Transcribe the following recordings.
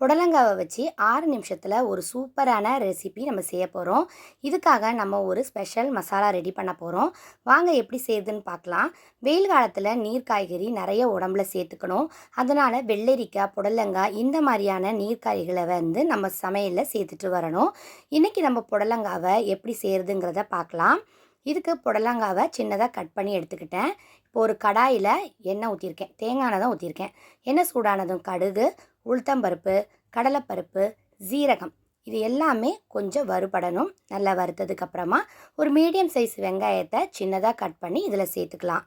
புடலங்காவை வச்சு ஆறு நிமிஷத்தில் ஒரு சூப்பரான ரெசிபி நம்ம செய்ய போகிறோம் இதுக்காக நம்ம ஒரு ஸ்பெஷல் மசாலா ரெடி பண்ண போகிறோம் வாங்க எப்படி செய்யுதுன்னு பார்க்கலாம். வெயில் காலத்தில் நீர் காய்கறி நிறைய உடம்புல சேர்த்துக்கணும். அதனால் வெள்ளரிக்காய் புடலங்காய் இந்த மாதிரியான நீர் காய்களை வந்து நம்ம சமையலில் சேர்த்துட்டு வரணும். இன்றைக்கி நம்ம புடலங்காவை எப்படி செய்கிறதுங்கிறத பார்க்கலாம். இதுக்கு புடலங்காவை சின்னதாக கட் பண்ணி எடுத்துக்கிட்டேன். இப்போ ஒரு கடாயில் எண்ணெய் ஊற்றிருக்கேன் தேங்காய் எண்ணெய் தான் ஊற்றிருக்கேன் எண்ணெய் சூடானதும் கடுகு உளுத்தம்பருப்பு கடலைப்பருப்பு ஜீரகம் இது எல்லாமே கொஞ்சம் வறுபடணும். நல்லா வறுத்ததுக்கப்புறமா ஒரு மீடியம் சைஸ் வெங்காயத்தை சின்னதாக கட் பண்ணி இதில் சேர்த்துக்கலாம்.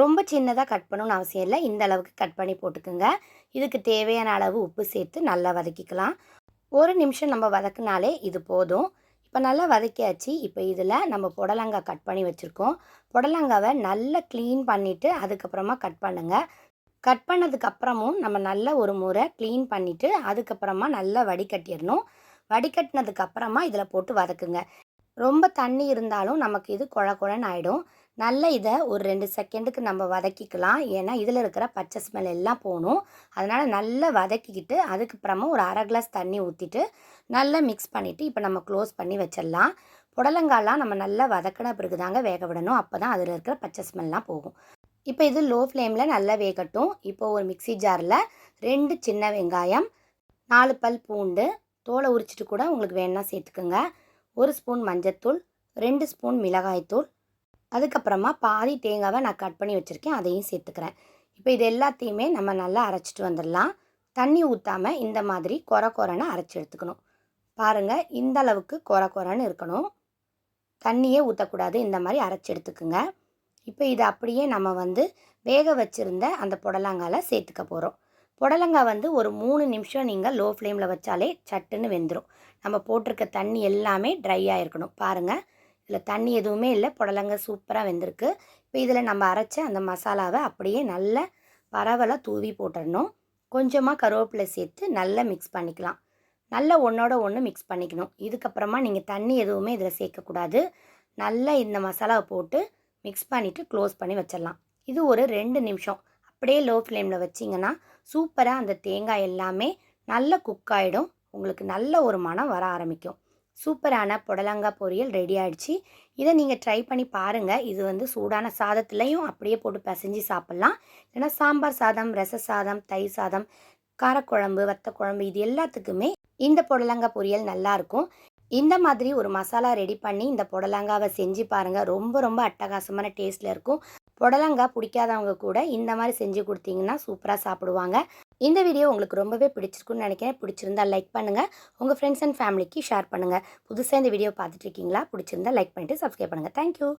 ரொம்ப சின்னதாக கட் பண்ணணும்னு அவசியம் இல்லை. இந்த அளவுக்கு கட் பண்ணி போட்டுக்குங்க. இதுக்கு தேவையான அளவு உப்பு சேர்த்து நல்லா வதக்கிக்கலாம். ஒரு நிமிஷம் நம்ம வதக்குனாலே இது போதும். இப்போ நல்லா வதக்கியாச்சு. இப்போ இதில் நம்ம புடலங்காய் கட் பண்ணி வச்சுருக்கோம். புடலங்காவை நல்லா க்ளீன் பண்ணிவிட்டு அதுக்கப்புறமா கட் பண்ணுங்கள் கட் பண்ணதுக்கு அப்புறமும் நம்ம நல்ல ஒரு முறை க்ளீன் பண்ணிவிட்டு அதுக்கப்புறமா நல்லா வடிகட்டிடணும். வடிகட்டினதுக்கு அப்புறமா இதில் போட்டு வதக்குங்க. ரொம்ப தண்ணி இருந்தாலும் நமக்கு இது குழ குழன்னு ஆகிடும் நல்ல இதை ஒரு ரெண்டு செகண்டுக்கு நம்ம வதக்கிக்கலாம். ஏன்னா இதில் இருக்கிற பச்சை ஸ்மெல் எல்லாம் போகணும். அதனால் நல்லா வதக்கிக்கிட்டு அதுக்கப்புறமா ஒரு அரை கிளாஸ் தண்ணி ஊற்றிட்டு நல்லா மிக்ஸ் பண்ணிவிட்டு இப்போ நம்ம க்ளோஸ் பண்ணி வச்சிடலாம். புடலங்காலாம் நம்ம நல்லா வதக்கின பிறகு தாங்க வேக விடணும். அப்போ தான் அதில் இருக்கிற பச்சை ஸ்மெல்லாம் போகும். இப்போ இது லோ ஃப்ளேமில் நல்லா வேகட்டும். இப்போ ஒரு மிக்சி ஜாரில் ரெண்டு சின்ன வெங்காயம் நாலு பல் பூண்டு தோலை உரிச்சிட்டு கூட உங்களுக்கு வேணால் சேர்த்துக்குங்க. ஒரு ஸ்பூன் மஞ்சத்தூள் ரெண்டு ஸ்பூன் மிளகாய்த்தூள். அதுக்கப்புறமா பாதி தேங்காவை நான் கட் பண்ணி வச்சுருக்கேன். அதையும் சேர்த்துக்கிறேன். இப்போ இது எல்லாத்தையுமே நம்ம நல்லா அரைச்சிட்டு வந்துடலாம். தண்ணி ஊற்றாமல் இந்த மாதிரி கொர கொரன்னு அரைச்சி எடுத்துக்கணும். பாருங்கள் இந்த அளவுக்கு கொர கொரன்னு இருக்கணும். தண்ணியே ஊற்றக்கூடாது இந்த மாதிரி அரைச்சி எடுத்துக்குங்க. இப்போ இதை அப்படியே நம்ம வந்து வேக வச்சுருந்த அந்த புடலங்கால சேர்த்துக்க போகிறோம் புடலங்காய் வந்து ஒரு மூணு நிமிஷம் நீங்கள் லோ ஃப்ளேமில் வச்சாலே சட்டுன்னு வெந்துடும் நம்ம போட்டிருக்க தண்ணி எல்லாமே ட்ரை ஆகிருக்கணும் பாருங்கள் இதில் தண்ணி எதுவுமே இல்லை. புடலங்காய் சூப்பராக வெந்திருக்கு. இப்போ இதில் நம்ம அரைச்ச அந்த மசாலாவை அப்படியே நல்ல பரவலாக தூவி போட்டுடணும் கொஞ்சமாக கருவேப்பிலை சேர்த்து நல்லா மிக்ஸ் பண்ணிக்கலாம். நல்லா ஒன்றோட ஒன்று மிக்ஸ் பண்ணிக்கணும். இதுக்கப்புறமா நீங்கள் தண்ணி எதுவுமே இதில் சேர்க்கக்கூடாது. நல்லா இந்த மசாலாவை போட்டு மிக்ஸ் பண்ணிவிட்டு க்ளோஸ் பண்ணி வச்சிடலாம். இது ஒரு ரெண்டு நிமிஷம். அப்படியே லோ ஃப்ளேமில் வச்சிங்கன்னா சூப்பராக அந்த தேங்காய் எல்லாமே நல்ல குக் ஆகிடும் உங்களுக்கு நல்ல ஒரு மனம் வர ஆரம்பிக்கும். சூப்பரான புடலங்காய் பொரியல் ரெடி ஆகிடுச்சு இதை நீங்கள் ட்ரை பண்ணி பாருங்கள் இது வந்து சூடான சாதத்துலேயும் அப்படியே போட்டு பிசைஞ்சு சாப்பிட்லாம். ஏன்னா சாம்பார் சாதம் ரச சாதம் தயிர் சாதம் காரக்குழம்பு வத்த குழம்பு இது எல்லாத்துக்குமே இந்த புடலங்காய் பொரியல் நல்லாயிருக்கும் இந்த மாதிரி ஒரு மசாலா ரெடி பண்ணி இந்த புடலங்காவை செஞ்சு பாருங்கள் ரொம்ப ரொம்ப அட்டகாசமான டேஸ்ட்டில் இருக்கும். புடலங்காய் பிடிக்காதவங்க கூட இந்த மாதிரி செஞ்சு கொடுத்தீங்கன்னா சூப்பராக சாப்பிடுவாங்க. இந்த வீடியோ உங்களுக்கு ரொம்பவே பிடிச்சிருக்குன்னு நினைக்கிறேன். பிடிச்சிருந்தா லைக் பண்ணுங்கள் உங்கள் ஃப்ரெண்ட்ஸ் அண்ட் ஃபேமிலிக்கு ஷேர் பண்ணுங்கள் புதுசாக இந்த வீடியோ பார்த்துட்ருக்கீங்களா பிடிச்சிருந்தா லைக் பண்ணிவிட்டு சப்ஸ்கிரைப் பண்ணுங்கள் தேங்க்யூ